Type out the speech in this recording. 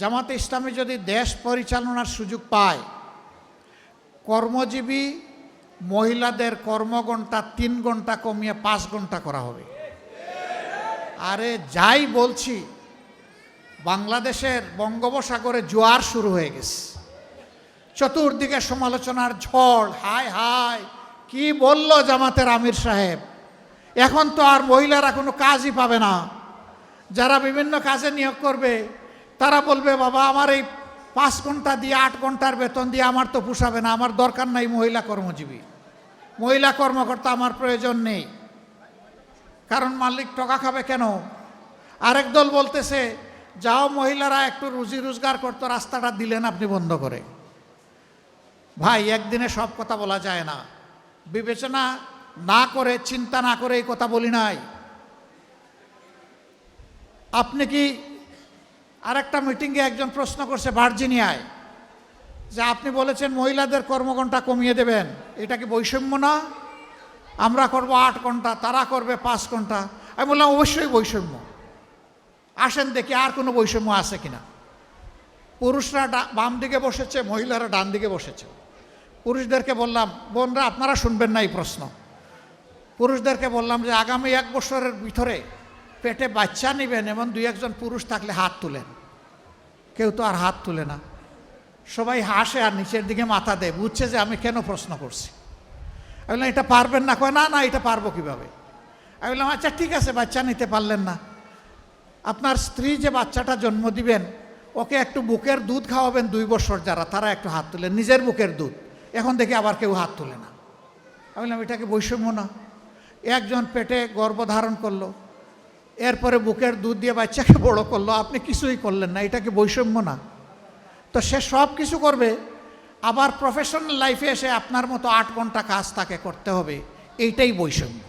জামাতে ইসলামী যদি দেশ পরিচালনার সুযোগ পায়, কর্মজীবী মহিলাদের কর্মঘণ্টা তিন ঘণ্টা কমিয়ে পাঁচ ঘণ্টা করা হবে। আরে যাই বলছি, বাংলাদেশের বঙ্গোপসাগরে জোয়ার শুরু হয়ে গেছে। চতুর্দিকে সমালোচনার ঝড়, হায় হায়, কি বলল জামাতের আমির সাহেব? এখন তো আর মহিলারা কোনো কাজই পাবে না। যারা বিভিন্ন কাজে নিয়োগ করবে তারা বলবে, বাবা, আমার এই পাঁচ ঘণ্টা দিয়ে আট ঘণ্টার বেতন দিয়ে আমার তো পোষাবে না, আমার দরকার নাই মহিলা কর্মজীবী। মহিলা কর্মকর্তা আমার প্রয়োজন নেই। কারণ মালিক টকা খাবে কেন? আরেক দল বলতেছে, যাও মহিলারা একটু রুজি রোজগার করতো, রাস্তাটা দিলেন আপনি বন্ধ করে। ভাই, একদিনে সব কথা বলা যায় না। বিবেচনা না করে, চিন্তা না করে এই কথা বলি নাই। আপনি কি আরেকটা মিটিংয়ে একজন প্রশ্ন করছে ভার্জিনিয়ায়, যে আপনি বলেছেন মহিলাদের কর্মঘণ্টা কমিয়ে দেবেন। এটা কি বৈষম্য না? আমরা করব আট ঘণ্টা তারা করবে পাঁচ ঘণ্টা আমি বললাম, অবশ্যই বৈষম্য। আসেন দেখি আর কোনো বৈষম্য আছে কিনা। পুরুষরা বাম দিকে বসেছে, মহিলারা ডান দিকে বসেছে। পুরুষদেরকে বললাম, বোনরা, আপনারা শুনবেন না এই প্রশ্ন। পুরুষদেরকে বললাম যে আগামী এক বছরের ভিতরে পেটে বাচ্চা নেবেন, এমন দুই একজন পুরুষ থাকলে হাত তুলেন। কেউ তো আর হাত তুলে না। সবাই হাসে আর নিচের দিকে মাথা দেয়, বুঝছে যে আমি কেন প্রশ্ন করছি। আমি বললাম, এটা পারবেন না? কয়, না না, এটা পারব কীভাবে? আমি বললাম আচ্ছা ঠিক আছে, বাচ্চা নিতে পারলেন না। আপনার স্ত্রী যে বাচ্চাটা জন্ম দিবেন, ওকে একটু বুকের দুধ খাওয়াবেন দুই বছর যারা, তারা একটু হাত তুলেন নিজের বুকের দুধ। এখন দেখি আবার কেউ হাত তুলে না। আমি বললাম, এটাকে বৈষম্য না। একজন পেটে গর্ভধারণ করল এরপরে বুকের দুধ দিয়ে বাচ্চাকে বড় করল, আপনি কিছুই করলেন না এটাকে বৈষম্য না? তো সে সব কিছু করবে, আবার প্রফেশনাল লাইফে এসে আপনার মতো আট ঘণ্টা কাজ তাকে করতে হবে, এইটাই বৈষম্য।